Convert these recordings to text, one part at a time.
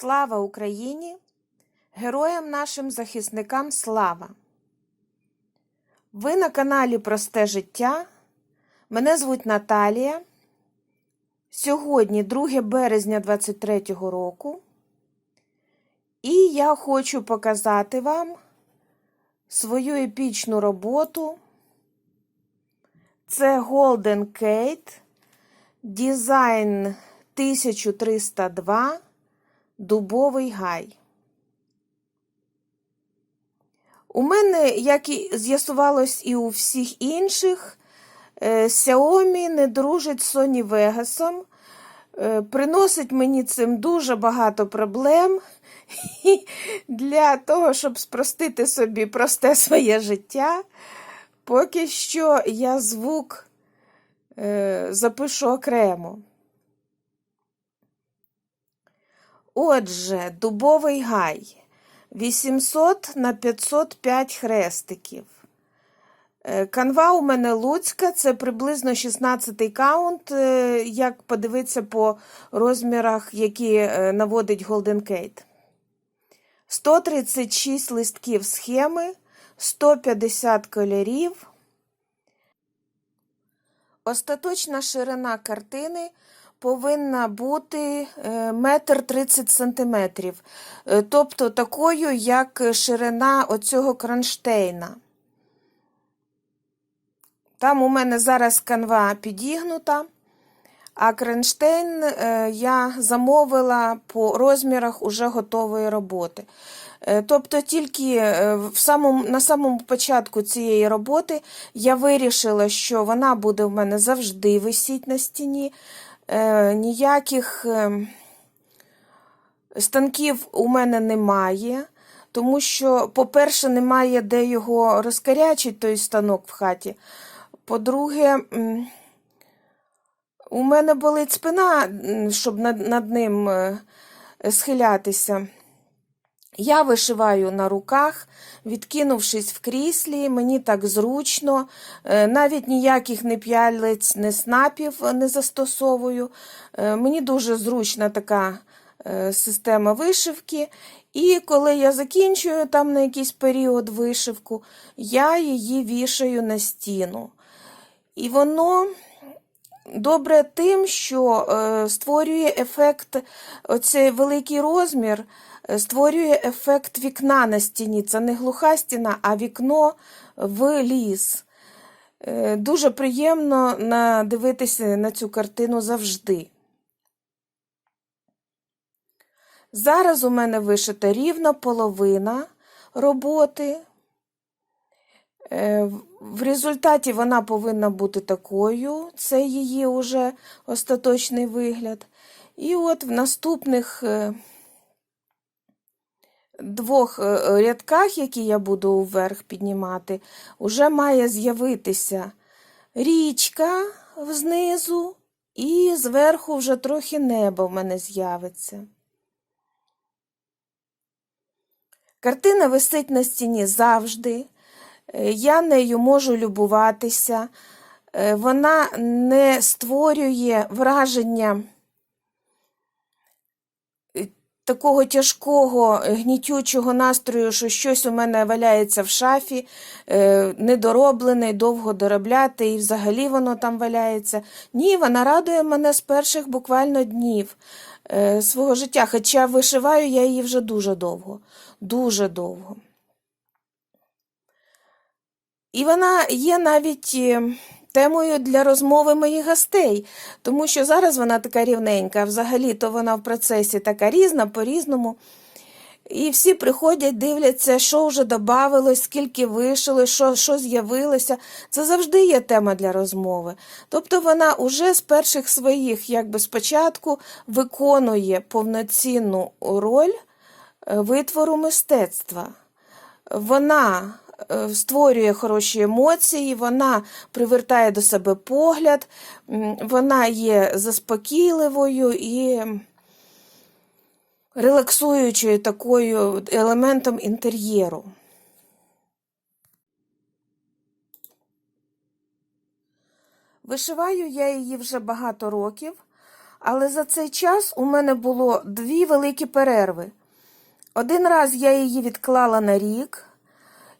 Слава Україні! Героям нашим захисникам слава! Ви на каналі Просте життя. Мене звуть Наталія. Сьогодні 2 березня 2023 року. І я хочу показати вам свою епічну роботу. Це Golden Kate, дизайн 1302, дубовий гай. У мене, як і з'ясувалось і у всіх інших, е, Xiaomi не дружить з Sony Vegas. Е, Приносить мені цим дуже багато проблем. І для того, щоб спростити собі просте своє життя, поки що я звук е, запишу окремо. Отже, дубовий гай 800 на 505 хрестиків. Е, Канва у мене Луцька, це приблизно 16-й каунт, е, як подивитися по розмірах, які е, наводить Golden Kate. 136 листків схеми, 150 кольорів. Остаточна ширина картини повинна бути е, метр 30 сантиметрів, Е, тобто такою, як ширина оцього кронштейна. Там у мене зараз канва підігнута, а кронштейн е, я замовила по розмірах уже готової роботи. Тобто тільки в самому, на самому початку цієї роботи я вирішила, що вона буде в мене завжди висіть на стіні. Е, Ніяких е, станків у мене немає, тому що, по-перше, немає де його розкарячить, той станок в хаті. По-друге, у мене болить спина, щоб над, над ним е, схилятися. Я вишиваю на руках, відкинувшись в кріслі, мені так зручно, е, навіть ніяких не п'ялиць, не снапів не застосовую. Е, Мені дуже зручна така е, система вишивки. І коли я закінчую там на якийсь період вишивку, я її вішаю на стіну. І воно добре тим, що е, створює ефект, оцей великий розмір, е, створює ефект вікна на стіні. Це не глуха стіна, а вікно в ліс. Е, Дуже приємно надивитися на цю картину завжди. Зараз у мене вишита рівна половина роботи. Е, в- результаті вона повинна бути такою, це її уже остаточний вигляд. І от в наступних е, двох е, рядках, які я буду вверх піднімати, уже має з'явитися річка знизу, і зверху вже трохи небо в мене з'явиться. Картина висить на стіні завжди. Е, Я нею можу любуватися. Е, Вона не створює враження е, такого тяжкого, гнітючого настрою, що щось у мене валяється в шафі, недороблене, довго доробляти, і взагалі воно там валяється. Ні, вона радує мене з перших буквально днів свого життя. Хоча вишиваю я її вже дуже довго, дуже довго. І вона є навіть е, темою для розмови моїх гостей, тому що зараз вона така рівненька, взагалі-то вона в процесі така різна, по-різному. І всі приходять, дивляться, що вже додавалось, скільки вишили, що, що з'явилося. Це завжди є тема для розмови. Тобто вона уже з перших своїх, якби спочатку, виконує повноцінну роль е, витвору мистецтва. Вона створює хороші емоції, вона привертає до себе погляд, вона є заспокійливою і релаксуючою такою елементом інтер'єру. Вишиваю я її вже багато років, Але за цей час у мене було дві великі перерви. Один раз я її відклала на рік,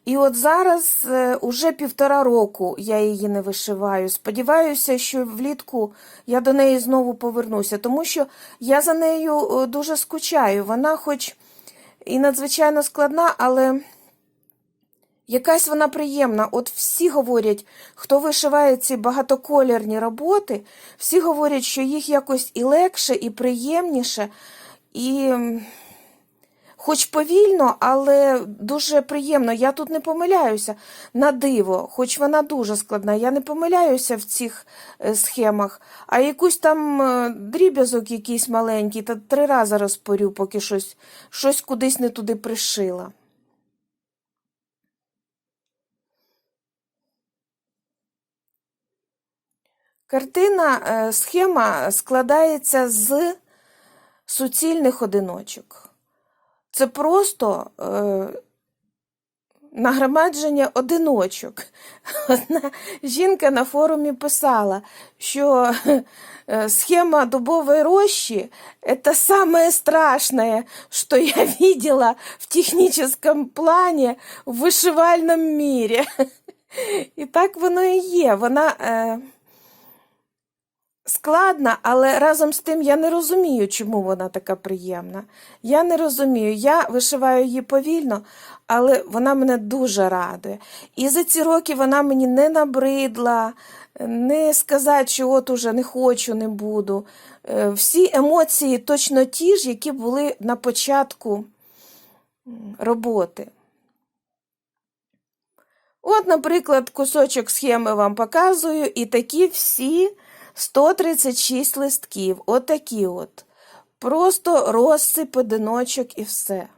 і от зараз е, уже півтора року я її не вишиваю. Сподіваюся, що влітку я до неї знову повернуся, тому що я за нею е, дуже скучаю. Вона, хоч і надзвичайно складна, але якась вона приємна. От всі говорять, хто вишиває ці багатоколірні роботи, всі говорять, що їх якось і легше, і приємніше, і. Хоч повільно, але дуже приємно. Я тут не помиляюся на диво, хоч вона дуже складна. Я не помиляюся в цих е, схемах, а якусь там е, дріб'язок якийсь маленький, та три рази розпорю, поки щось, щось кудись не туди пришила. Картина, е, схема складається з суцільних одиночок. Це просто е, нагромадження одиночок. Одна жінка на форумі писала, що е, схема дубовой рощи – это самое страшное, что я видела в техническом плане в вишивальном мире. І так воно і є. Вона е, складна, але разом з тим я не розумію, чому вона така приємна. Я не розумію. Я вишиваю її повільно, але вона мене дуже радує. І за ці роки вона мені не набридла, не сказати, що от уже не хочу, не буду. Е, Всі емоції точно ті ж, які були на початку роботи. От, наприклад, кусочок схеми вам показую, і такі всі 136 листків. Отакі от. Просто розсип одиночок і все.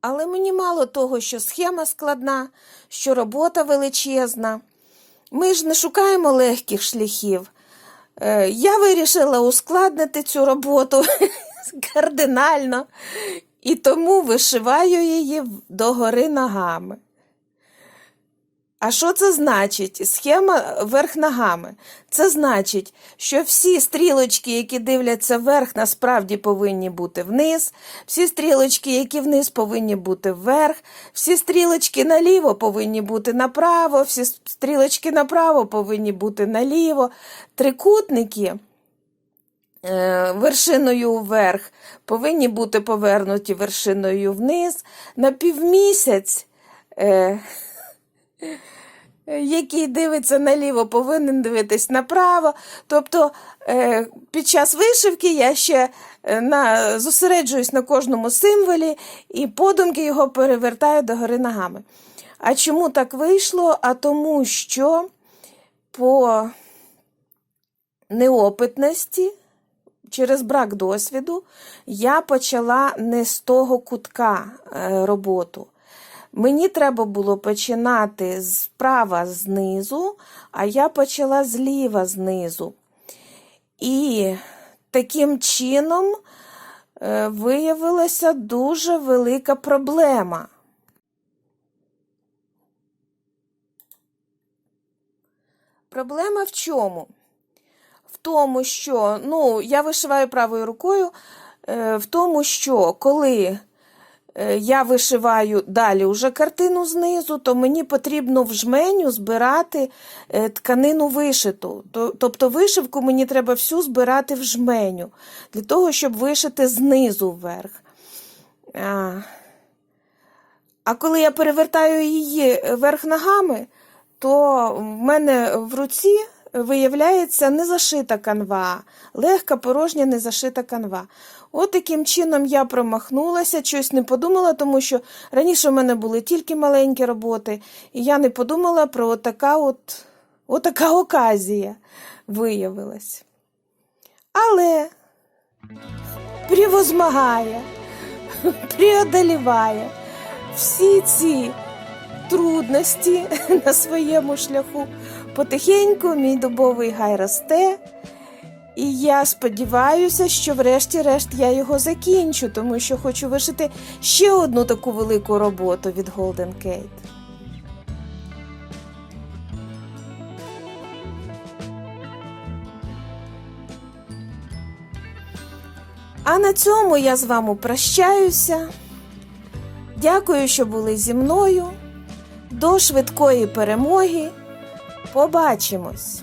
Але мені мало того, що схема складна, що робота величезна. Ми ж не шукаємо легких шляхів. Е, Я вирішила ускладнити цю роботу кардинально і тому вишиваю її догори ногами. А що це значить? Схема верх ногами. Це значить, що всі стрілочки, які дивляться вверх, насправді повинні бути вниз, всі стрілочки, які вниз, повинні бути вверх, всі стрілочки наліво повинні бути направо, всі стрілочки направо повинні бути наліво. Трикутники вершиною вверх повинні бути повернуті вершиною вниз. На півмісяць. Е, який дивиться наліво, повинен дивитись направо. Тобто е, під час вишивки я ще е, на, зосереджуюсь на кожному символі і подумки його перевертаю догори ногами. А чому так вийшло? А тому, що по неопитності, через брак досвіду, я почала не з того кутка е, роботу. Мені треба було починати справа знизу, а я почала зліва знизу. І таким чином е, виявилася дуже велика проблема. Проблема в чому? Тому, що ну, я вишиваю правою рукою, е, в тому, що коли е, я вишиваю далі вже картину знизу, то мені потрібно в жменю збирати е, тканину вишиту. То- Тобто вишивку мені треба всю збирати в жменю, для того, щоб вишити знизу вверх. А коли я перевертаю її верх ногами, то в мене в руці виявляється незашита канва, легка, порожня, незашита канва. От таким чином я промахнулася, щось не подумала, тому що раніше в мене були тільки маленькі роботи, і я не подумала про така от, отака оказія виявилась. Але превозмагає, преодоліває всі ці трудності на своєму шляху. Потихеньку мій дубовий гай росте, І я сподіваюся, що врешті-решт я його закінчу, тому що хочу вишити ще одну таку велику роботу від Golden Kate. А на цьому я з вами прощаюся. Дякую, що були зі мною. До швидкої перемоги. Побачимось!